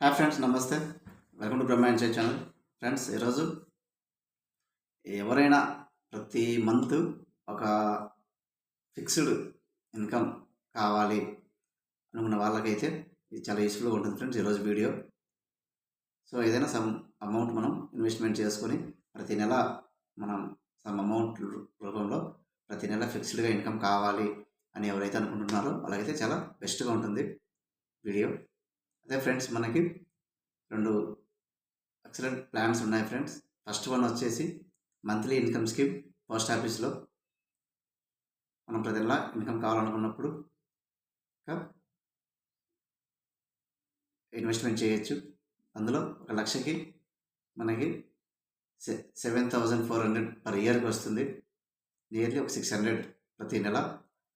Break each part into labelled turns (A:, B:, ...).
A: Hi friends నమస్తే. Welcome to Brahmand చే channel friends ఈరోజు ఎవరైనా ప్రతి మంత్ ఒక ఫిక్స్డ్ ఇన్కమ్ కావాలి అనుకున్న వాళ్ళకైతే ఇది చాలా యూస్ఫుల్గా ఉంటుంది ఫ్రెండ్స్ ఈరోజు వీడియో సో ఏదైనా సమ్ అమౌంట్ మనం ఇన్వెస్ట్మెంట్ చేసుకొని ప్రతి నెల మనం సమ్ అమౌంట్ రూపంలో ప్రతి నెల ఫిక్స్డ్గా ఇన్కమ్ కావాలి అని ఎవరైతే అనుకుంటున్నారో వాళ్ళకైతే చాలా బెస్ట్గా ఉంటుంది వీడియో అదే ఫ్రెండ్స్ మనకి రెండు ఎక్సలెంట్ ప్లాన్స్ ఉన్నాయి ఫ్రెండ్స్. ఫస్ట్ వన్ వచ్చేసి మంత్లీ ఇన్కమ్ స్కీమ్ పోస్ట్ ఆఫీస్లో. మనం ప్రతి నెల ఇన్కమ్ కావాలనుకున్నప్పుడు ఇన్వెస్ట్మెంట్ చేయొచ్చు. అందులో ఒక లక్షకి మనకి సె seven thousand four hundred per ఇయర్కి వస్తుంది. నియర్లీ ఒక సిక్స్ హండ్రెడ్ ప్రతి నెల.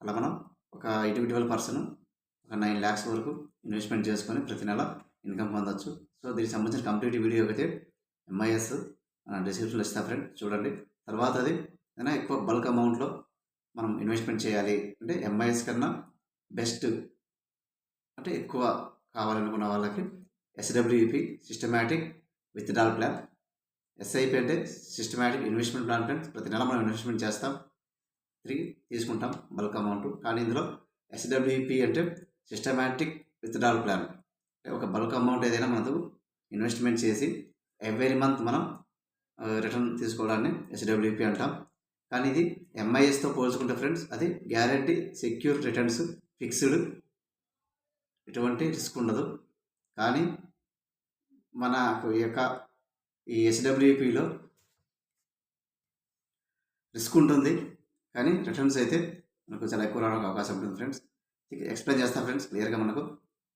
A: అలా మనం ఒక ఇండివిజువల్ పర్సన్ ఒక నైన్ ల్యాక్స్ వరకు ఇన్వెస్ట్మెంట్ చేసుకొని ప్రతి నెల ఇన్కమ్ పొందొచ్చు. సో దీనికి సంబంధించిన కంప్లీట్ వీడియో అయితే ఎంఐఎస్ డిస్క్రిప్షన్లో ఇస్తా ఫ్రెండ్ చూడండి. తర్వాత అది ఏదైనా ఎక్కువ బల్క్ అమౌంట్లో మనం ఇన్వెస్ట్మెంట్ చేయాలి. అంటే ఎంఐఎస్ కన్నా బెస్ట్ అంటే ఎక్కువ కావాలనుకున్న వాళ్ళకి SWP systematic withdrawal plan SIP అంటే సిస్టమేటిక్ ఇన్వెస్ట్మెంట్ ప్లాన్ ఫ్రెండ్స్ ప్రతి నెల మనం ఇన్వెస్ట్మెంట్ చేస్తాం. తిరిగి తీసుకుంటాం బల్క్ అమౌంట్ కానీ ఇందులో ఎస్డబ్ల్యూపి అంటే సిస్టమాటిక్ విత్డ్రాల్ ప్లాన్. ఒక బల్క్ అమౌంట్ ఏదైనా మనకు ఇన్వెస్ట్మెంట్ చేసి ఎవ్రీ మంత్ మనం రిటర్న్ తీసుకోవడాన్ని ఎస్డబ్ల్యూపి అంటాం. కానీ ఇది ఎంఐఎస్తో పోల్చుకుంటే ఫ్రెండ్స్ అది గ్యారంటీ సెక్యూర్ రిటర్న్స్ ఫిక్స్డ్. ఎటువంటి రిస్క్ ఉండదు. కానీ మన యొక్క ఈ ఎస్డబ్ల్యూపిలో రిస్క్ ఉంటుంది. కానీ రిటర్న్స్ అయితే మనకు చాలా ఎక్కువ రావడానికి అవకాశం ఉంటుంది ఫ్రెండ్స్. ఎక్స్ప్లెయిన్ చేస్తాను ఫ్రెండ్స్ క్లియర్గా మనకు?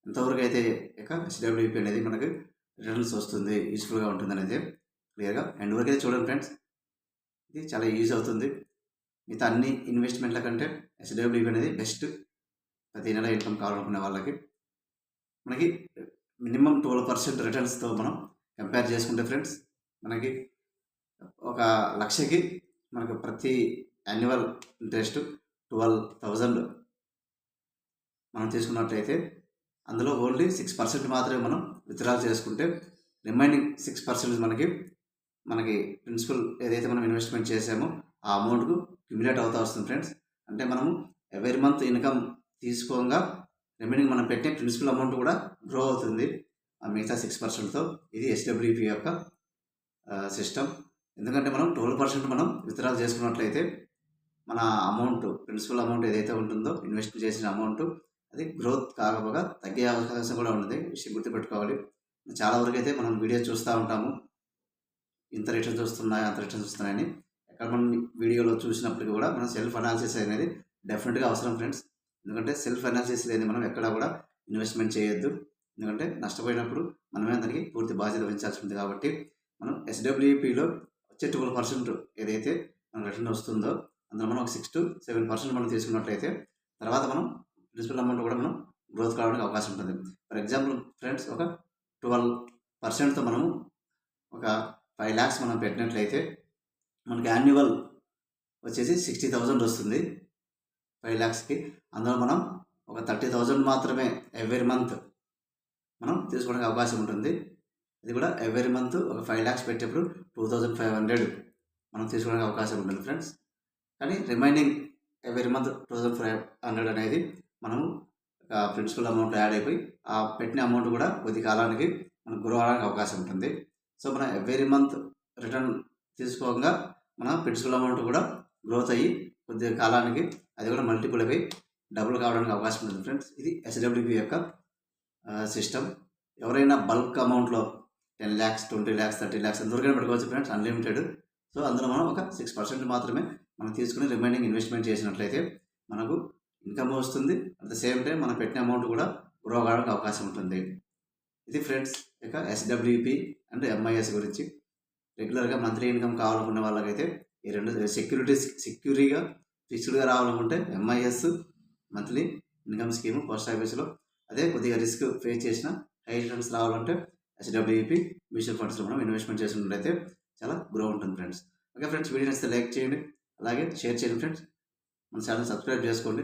A: ఎంతవరకు అయితే ఇక ఎస్డబ్ల్యూపీ అనేది మనకు రిటర్న్స్ వస్తుంది యూస్ఫుల్గా ఉంటుంది అనేది క్లియర్గా ఎండ్ వరకు అయితే చూడండి ఫ్రెండ్స్ ఇది చాలా యూజ్ అవుతుంది. మిగతా అన్ని ఇన్వెస్ట్మెంట్ల కంటే ఎస్డబ్ల్యూపీ అనేది బెస్ట్ ప్రతి నెల ఇన్కమ్ కావాలనుకునే వాళ్ళకి. మనకి మినిమం ట్వెల్వ్ పర్సెంట్ రిటర్న్స్తో మనం కంపేర్ చేసుకుంటే ఫ్రెండ్స్ మనకి ఒక లక్షకి మనకు ప్రతి యాన్యువల్ ఇంట్రెస్ట్ ట్వెల్వ్ థౌజండ్ మనం తీసుకున్నట్లయితే అందులో ఓన్లీ సిక్స్ పర్సెంట్ మాత్రమే మనం విత్డ్రా చేసుకుంటే రిమైనింగ్ సిక్స్ పర్సెంట్ మనకి మనకి ప్రిన్సిపల్ ఏదైతే మనం ఇన్వెస్ట్మెంట్ చేసామో ఆ అమౌంట్కు క్యుమిలేట్ అవుతా వస్తుంది ఫ్రెండ్స్ అంటే మనము ఎవరి మంత్ ఇన్కమ్ తీసుకోగా రిమైనింగ్ మనం పెట్టే ప్రిన్సిపల్ అమౌంట్ కూడా గ్రో అవుతుంది. ఆ మిగతా సిక్స్ పర్సెంట్తో ఇది ఎస్డబ్ల్యూపీ యొక్క సిస్టమ్ ఎందుకంటే మనం ట్వెల్వ్ పర్సెంట్ మనం విత్డ్రా చేసుకున్నట్లయితే మన అమౌంట్ ప్రిన్సిపల్ అమౌంట్ ఏదైతే ఉంటుందో ఇన్వెస్ట్ చేసిన అమౌంట్ అది గ్రోత్ కాకపోగా తగ్గే అవకాశం కూడా ఉంటుంది విషయం గుర్తుపెట్టుకోవాలి. చాలా వరకు అయితే మనం వీడియో చూస్తూ ఉంటాము. ఇంత రిటర్న్స్ వస్తున్నాయి అంత రిటర్న్స్ వస్తున్నాయని ఎక్కడ మనం వీడియోలో చూసినప్పటికీ కూడా మనం సెల్ఫ్ అనాలిసిస్ అనేది డెఫినెట్గా అవసరం ఫ్రెండ్స్ ఎందుకంటే సెల్ఫ్ అనాలిసిస్ లేని మనం ఎక్కడా కూడా ఇన్వెస్ట్మెంట్ చేయొద్దు. ఎందుకంటే నష్టపోయినప్పుడు మనమే దానికి పూర్తి బాధ్యత వహించాల్సి ఉంది కాబట్టి మనం ఎస్డబ్ల్యూపీలో వచ్చే ట్వెల్వ్ పర్సెంట్ ఏదైతే మన రిటర్న్ వస్తుందో అందులో మనం ఒక సిక్స్ టు సెవెన్ పర్సెంట్ మనం తీసుకున్నట్లయితే తర్వాత మనం ప్రిన్సిపల్ అమౌంట్ కూడా మనం గ్రోత్ కావడానికి అవకాశం ఉంటుంది. ఫర్ ఎగ్జాంపుల్ ఫ్రెండ్స్ ఒక ట్వెల్వ్ పర్సెంట్తో మనము ఒక ఫైవ్ ల్యాక్స్ మనం పెట్టినట్లయితే మనకి యాన్యువల్ వచ్చేసి సిక్స్టీ థౌజండ్ వస్తుంది. ఫైవ్ ల్యాక్స్కి అందులో మనం ఒక థర్టీ థౌజండ్ మాత్రమే ఎవ్రీ మంత్ మనం తీసుకోవడానికి అవకాశం ఉంటుంది. ఇది కూడా ఎవ్రీ మంత్ ఒక ఫైవ్ ల్యాక్స్ పెట్టేప్పుడు టూ థౌజండ్ ఫైవ్ హండ్రెడ్ మనం తీసుకోవడానికి అవకాశం ఉంటుంది ఫ్రెండ్స్. కానీ remaining every month two thousand five hundred అనేది మనం ప్రిన్సిపల్ అమౌంట్ యాడ్ అయిపోయి ఆ పెట్టిన అమౌంట్ కూడా కొద్ది కాలానికి మనకు గ్రో అవడానికి అవకాశం ఉంటుంది. సో మనం ఎవ్రీ మంత్ రిటర్న్ తీసుకోగా మన ప్రిన్సిపల్ అమౌంట్ కూడా గ్రోత్ అయ్యి కొద్ది కాలానికి అది కూడా మల్టిపుల్ అయిపోయి డబుల్ కావడానికి అవకాశం ఉంటుంది ఫ్రెండ్స్ ఇది ఎస్డబ్ల్యూపీ యొక్క సిస్టమ్ ఎవరైనా bulk అమౌంట్లో ten lakhs twenty lakhs thirty lakhs ఎంతవరకు పెట్టుకోవచ్చు ఫ్రెండ్స్ అన్లిమిటెడ్ సో అందులో మనం ఒక సిక్స్ పర్సెంట్ మాత్రమే మనం తీసుకుని రిమైనింగ్ ఇన్వెస్ట్మెంట్ చేసినట్లయితే మనకు ఇన్కమ్ వస్తుంది. అట్ ద సేమ్ టైం మనం పెట్టిన అమౌంట్ కూడా గ్రో కావడానికి అవకాశం ఉంటుంది. ఇది ఫ్రెండ్స్ ఇక ఎస్డబ్ల్యూపి అండ్ ఎంఐఎస్ గురించి. రెగ్యులర్గా మంత్లీ ఇన్కమ్ కావాలనుకునే వాళ్ళకైతే ఈ రెండు సెక్యూరిటీ సెక్యూరిగా ఫిక్స్డ్గా రావాలనుకుంటే MIS monthly income scheme post ఆఫీస్లో అదే కొద్దిగా రిస్క్ ఫేస్ చేసిన హై రిటర్న్స్ రావాలంటే ఎస్డబ్ల్యూపి మ్యూచువల్ ఫండ్స్లో మనం ఇన్వెస్ట్మెంట్ చేసినట్లయితే చాలా గ్రో ఉంటుంది ఫ్రెండ్స్. ఓకే ఫ్రెండ్స్ వీడియో నచ్చితే లైక్ చేయండి. అలాగే షేర్ చేయండి ఫ్రెండ్స్. మన ఛానల్ సబ్స్క్రైబ్ చేసుకోండి.